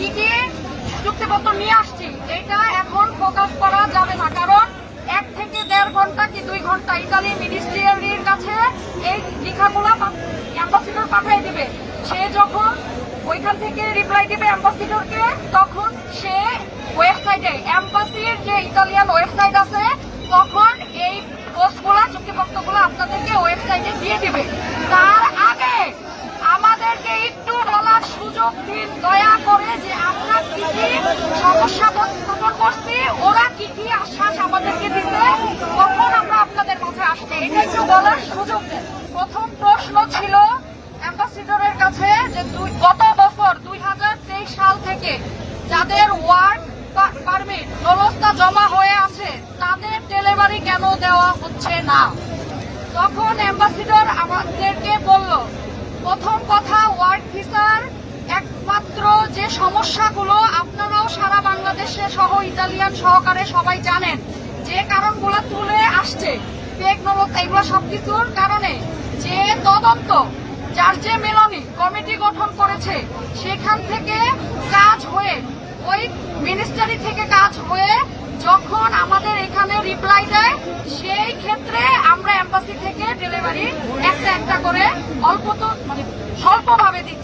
কি কি চুক্তিপত্র নিয়ে আসছি। এটা এখন ফোকাস করা যাবে না, কারণ এক থেকে দেড় ঘণ্টা কি দুই ঘণ্টা? ইতালি মিনিস্ট্রিয়ারির কাছে এই লেখাগুলো অ্যাম্বাসিডর পাঠিয়ে দিবে। সে যখন ওইখান থেকে রিপ্লাই দিবে অ্যাম্বাসিডরকে তখন সে ওয়েবসাইটে অ্যাম্বাসির যে ইতালিয়ান ওয়েবসাইট আছে, তখন এই পোস্টগুলো চুক্তিপত্রগুলো আপনাদেরকে ওয়েবসাইটে দিয়ে দিবে। তার আগে আমাদেরকে একটু সুযোগ দিন। দয়া করে যে আমরা সমস্যা করছি, ওরা কি কি আশ্বাস আমাদেরকে দিতে আমরা আপনাদের মাঝে আসছি। সুযোগ প্রথম প্রশ্ন ছিল অ্যাম্বাসিডরের কাছে যে দুই গত বছর দুই হাজার তেইশ সাল থেকে যাদের ওয়ার্ক পারমিট ব্যবস্থা জমা হয়ে আছে, তাদের ডেলিভারি কেন দেওয়া হচ্ছে না? তখন অ্যাম্বাসিডর আমাদেরকে বলল, প্রথম কথা, ওয়ার্ক ভিসার একমাত্র যে সমস্যাগুলো আপনারাও সারা বাংলাদেশে সহ ইতালিয়ান সহকারে সবাই জানেন, যে কারণগুলো তুলে আসছে এগুলো সবকিছুর কারণে যে তদন্ত, যার যে মেলনি কমিটি গঠন করেছে, সেখান থেকে কাজ হয়ে, ওই মিনিস্টারি থেকে কাজ হয়ে যখন আমাদের এখানে রিপ্লাই দেয়, সেই ক্ষেত্রে আমরা এম্বাসি থেকে ডেলিভারি একটা একটা করে অল্প তো মানে স্বল্পভাবে দিচ্ছি।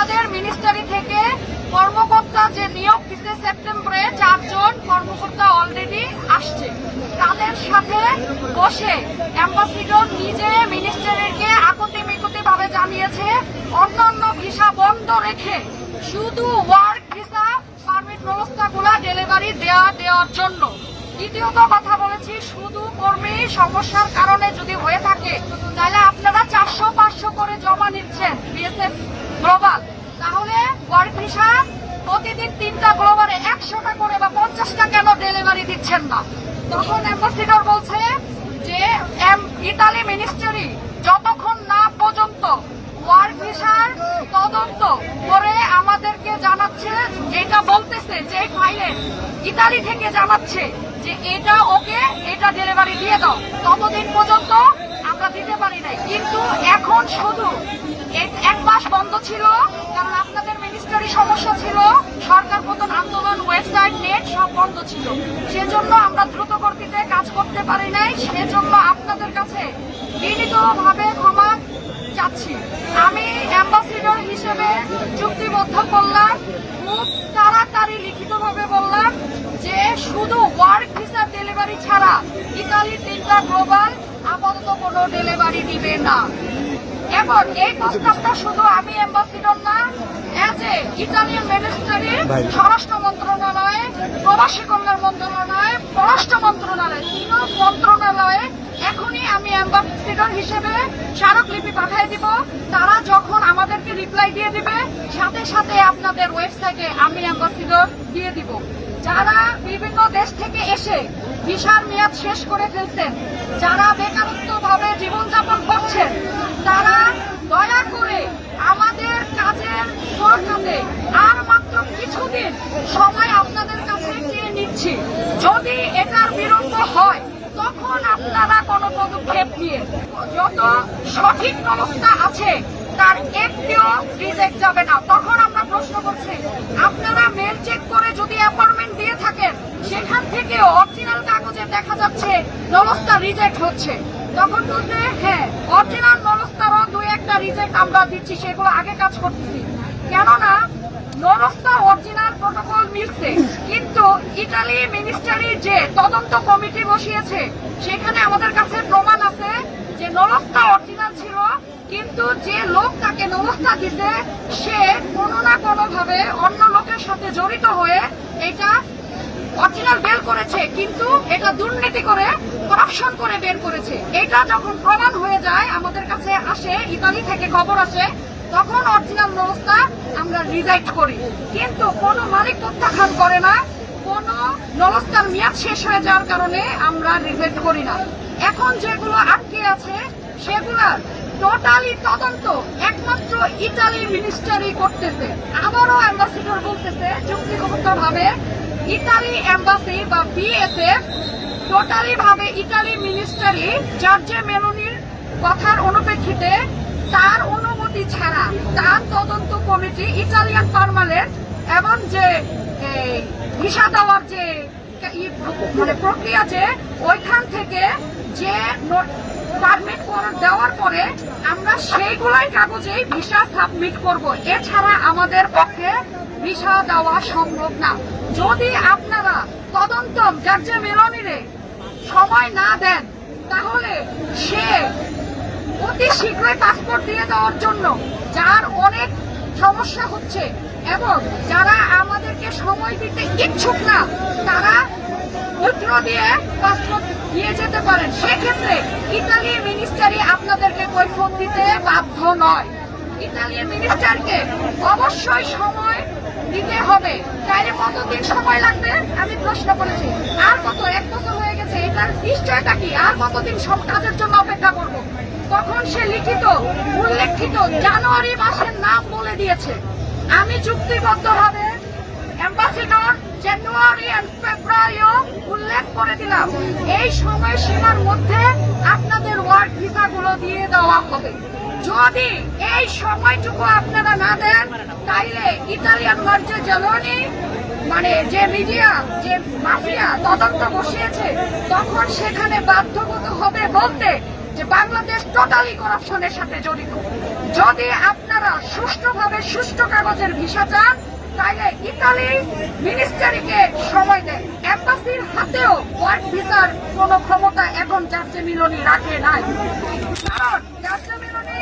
আমাদের মিনিস্টারি থেকে কর্মকর্তা যে নিয়োগ দিচ্ছে সেপ্টেম্বরে চারজন কর্মকর্তা অলরেডি আসছে। তাদের সাথে বসে অ্যাম্বাসিডর নিজে মিনিস্টারিকে আকতি মিকতি ভাবে জানিয়েছে, অন্যান্য ভিসা বন্ধ রেখে শুধু ওয়ার্ক ভিসা পারমিট ব্যবস্থাগুলো ডেলিভারি দেওয়া দেওয়ার জন্য। দ্বিতীয়ত কথা বলেছি, শুধু কর্মী সমস্যার কারণে যদি হয়ে থাকে, তাহলে আপনারা চারশো পাঁচশো করে জমা নিচ্ছেন বিএসএফ গ্লোবাল ওয়ার্ক ভিসা প্রতিদিন তিনটা গ্লোবালে একশোটা করে বা পঞ্চাশটা কেন ডেলিভারি দিচ্ছেন না? তখন অ্যাম্বাসিডর বলছে যে ইতালি মিনিস্ট্রি যতক্ষণ না পর্যন্ত ওয়ার্ক ভিসার তদন্ত করে আমাদেরকে জানাচ্ছে, যেটা বলতেছে, যে ফাইলে ইতালি থেকে জানাচ্ছে যে এটা ওকে এটা ডেলিভারি দিয়ে দাও। ততদিন পর্যন্ত আমরা দিতে পারি নাই। কিন্তু এখন শুধু এক- মাস বন্ধ ছিল কারণ সমস্যা ছিল সরকার পতন আন্দোলন ওয়েবসাইট নেট সব বন্ধ ছিল। সেজন্য আমরা দ্রুত গতিতে কাজ করতে পারি নাই, সেজন্য আপনাদের কাছে বিনীতভাবে ক্ষমা চাচ্ছি। আমি অ্যাম্বাসিডর হিসেবে চুক্তিবদ্ধ করলাম, খুব তাড়াতাড়ি লিখিতভাবে বললাম যে শুধু ওয়ার্ক ভিসা ডেলিভারি ছাড়া ইতালি তিনটা গ্লোবাল আপাতত কোনো ডেলিভারি দিবে না। এবং এই প্রস্তাবটা শুধু আমি অ্যাম্বাসিডর না এজ এ ইতালিয়ান মিনিস্ট্রি স্বরাষ্ট্র মন্ত্রণালয়ে প্রবাসী কল্যাণ মন্ত্রণালয় পররাষ্ট্র মন্ত্রণালয় তিন মন্ত্রণালয়ে এখনই আমি অ্যাম্বাসিডর হিসেবে স্মারকলিপি পাঠিয়ে দিব। তারা যখন আমাদেরকে রিপ্লাই দিয়ে দিবে সাথে সাথে আপনাদের ওয়েবসাইটে আমি অ্যাম্বাসিডর দিয়ে দিব। যারা বিভিন্ন দেশ থেকে এসে ভিসার মেয়াদ শেষ করে ফেলছেন। যারা বেকারত্ব ভাবে জীবনযাপন করছেন, তারা দয়া করে আমাদের কাজের সুরক্ষাতে আর মাত্র কিছুদিন সময় আপনাদের কাছে চেয়ে নিচ্ছি। যদি এটার বিলম্ব হয়, তখন আপনারা কোনো পদক্ষেপ নিয়ে যত সঠিক ব্যবস্থা আছে, তার একটিও রিজেক্ট যাবে না। তখন আমরা প্রশ্ন করছি, আপনারা মেল চেক করে যদি অ্যাপয়েন্টমেন্ট দিয়ে থাকেন, সেখান থেকে দেখা যাচ্ছে, নলস্তা রিজেক্ট হচ্ছে। তখন বলছে হ্যাঁ অরিজিনাল নলস্তারও দুই একটা রিজেক্ট আমরা দিচ্ছি, সেগুলো আগে কাজ করতেছি। কেননা অরিজিনাল প্রটোকল মিলছে, কিন্তু ইটালি মিনিস্টারি যে তদন্ত কমিটি বসিয়েছে, সেখানে আমাদের কাছে প্রমাণ আছে যে নরস্তা অরিজিনাল ছিল, কিন্তু যে লোক তাকে নরস্তা দিছে, সে কোনো না কোনো ভাবে অন্য লোকের সাথে জড়িত হয়ে এটা অরিজিনাল বের করেছে, কিন্তু এটা দুর্নীতি করে করাপশন করে বের করেছে। এটা যখন প্রমাণ হয়ে যায়, আমাদের কাছে আসে, ইতালি থেকে খবর আসে, তখন অরিজিনাল ব্যবস্থা আমরা রিজেক্ট করি। কিন্তু কোনো মালিক প্রত্যাখ্যান করে না, কোনো নলস্তার মেয়াদ শেষ হয়ে যাওয়ার কারণে আমরা রিজেক্ট করি না। এখন যেগুলো আটকে আছে, সেগুলা টোটালি তদন্ত, একমাত্র ইতালি মিনিস্টারি করতেছে। আবারও অ্যাম্বাসিডর বলতেছে চুক্তিবদ্ধ ভাবে ইতালি এম্বাসি বা বিএসএফ টোটালি ভাবে ইতালি মিনিস্টারি জর্জে মেলোনির কথার অনুপ্রেক্ষিতে তার অনুমতি ছাড়া তার তদন্ত কমিটি ইটালিয়ান পার্মানেন্ট এবং যে ভিসা দেওয়ার যে মানে প্রক্রিয়া যে, ওইখান থেকে যে পারমিট দেওয়ার পরে আমরা সেইগুলাই কাগজেই ভিসা সাবমিট করব। এছাড়া আমাদের পক্ষে ভিসা দেওয়া সম্ভব না। যদি আপনারা তদন্ত যে মেলনিরে সময় না দেন, তাহলে সে অতি শীঘ্রই পাসপোর্ট দিয়ে দেওয়ার জন্য যার অনেক সমস্যা হচ্ছে এবং যারা আমাদেরকে সময় দিতে ইচ্ছুক না, তারা উত্র দিয়ে পাসপোর্ট নিয়ে যেতে পারেন। সেক্ষেত্রে ইতালি মিনিস্টারি আপনাদেরকে কৈফত দিতে বাধ্য নয়। ইতালিয়ান মিনিস্টারকে অবশ্যই সময় দিতে হবে। তাইলে কতদিন সময় লাগবে? আমি প্রশ্ন করেছি। আর কত? এক বছর হয়ে গেছে। এটার নিশ্চয়তা কি? আর কতদিন সব কাজের জন্য অপেক্ষা করব? তখন সে লিখিত, উল্লেখিত জানুয়ারি মাসের নাম বলে দিয়েছে। আমি চুক্তিবদ্ধভাবে অ্যাম্বাসিডর জানুয়ারি এন্ড ফেব্রুয়ারিও উল্লেখ করে দিলাম, এই সময়সীমার মধ্যে আপনাদের ওয়ার্ক ভিসাগুলো দিয়ে দেওয়া হবে। যদি এই সময়টুকু আপনারা না দেন, তাইলে ইতালিয়ান মার্চে জ্বালানি মানে যে মিডিয়া, যে মাফিয়া তদন্ত বসিয়েছে, তখন সেখানে বাধ্যগত হবে বলতে যে বাংলাদেশ টোটালি করাপশনের সাথে জড়িত। যদি আপনারা সুষ্ঠুভাবে সুষ্ঠু কাগজের ভিসা চান তাইলে ইতালি মিনিস্টারিকে সময় দেন অ্যাম্বাসির হাতেও ওয়ার্ক ভিসার কোনো ক্ষমতা এখন জার্জে মিলনি রাখে নাই। কারণ জার্জে মিলনি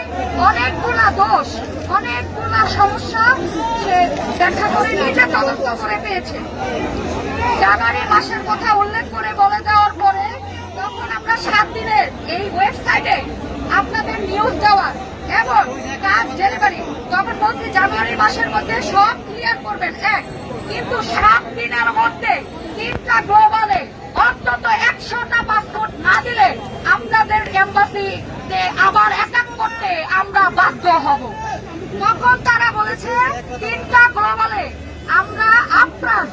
অনেকগুলা দোষ, অনেকগুলা সমস্যা সে দেখা করে নিজে তদন্ত করে পেয়েছে। জানুয়ারি মাসের কথা উল্লেখ করে বলে দেওয়ার পরে তখন আমরা সাত দিনের এই ওয়েবসাইটে আপনাদের নিউজ দেওয়ার এবং কাজ ডেলিভারি তখন বলছি জানুয়ারি মাসের মধ্যে সব ক্লিয়ার করবেন। এক কিন্তু সাত দিনের মধ্যে তিনটা গ্লোবালে অন্তত একশোটা পাসপোর্ট না দিলে আপনাদের এম্বাসিতে আবার অ্যাটাক করতে আমরা বাধ্য হব। তখন তারা বলেছে তিনটা গ্লোবালে আমরা আপ্রাণ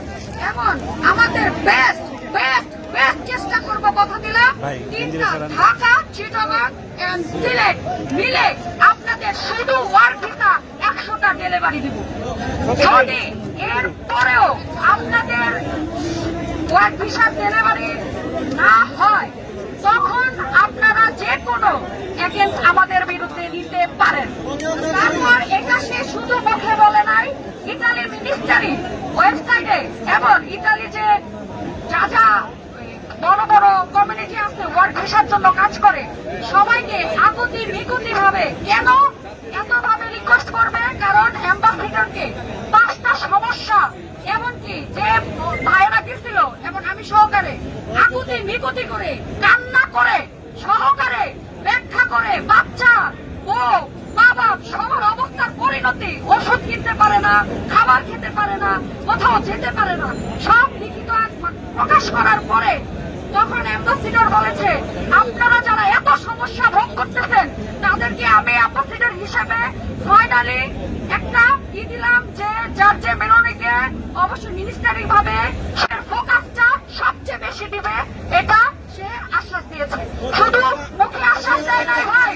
এবং আমাদের বেস্ট বেস্ট বেস্ট চেষ্টা করব কথা দিলাম। তিনটা ঢাকা চিটাগাং সিলেট মিলে আপনাদের শুধু ওয়ার্ক ভিসা একশোটা ডেলিভারি যদি আপনাদের ওয়ার্ক ভিসা ডেলিভারি না হয়, তখন আপনারা যে কোনো এগেন্স্ট আমাদের বিরুদ্ধে নিতে পারেন। তারপর এটা সে শুধু মুখে বলে নাই, ইতালির মিনিস্টারি ওয়েবসাইটে এবং ইতালি যা আছে জন্য কাজ করে, সবাইকে আকুতি নিকুতি ভাবে কেন এতভাবে রিকোয়েস্ট করবে? কারণ অ্যাম্বাসিডারকে পাঁচটা সমস্যা, এমনকি যে ভাইরা গেছিল, এবং আমি সহকারে আকুতি নিকুতি করে, কান্না করে, সহকারে ব্যাখ্যা করে, বাচ্চা ও বাবা সবার অবস্থার পরিণতি ওষুধ কিনতে পারে না, খাবার খেতে পারে না, কোথাও যেতে পারে না, সব লিখিত প্রকাশ করার পরে তখন অ্যাম্বাসিডর বলেছে, আপনারা যারা এত সমস্যা ভোগ করতেছেন, তাদেরকে আমি অ্যাম্বাসিডর হিসেবে ফাইনালি একটা ই দিলাম যে, যার যে মেলনিকে অবশ্যই মিনিস্টারিং ভাবে ফোকাসটা সবচেয়ে বেশি দিবে, এটা সে আশ্বাস দিয়েছে। শুধু মুখে আশ্বাস দেয় নাই ভাই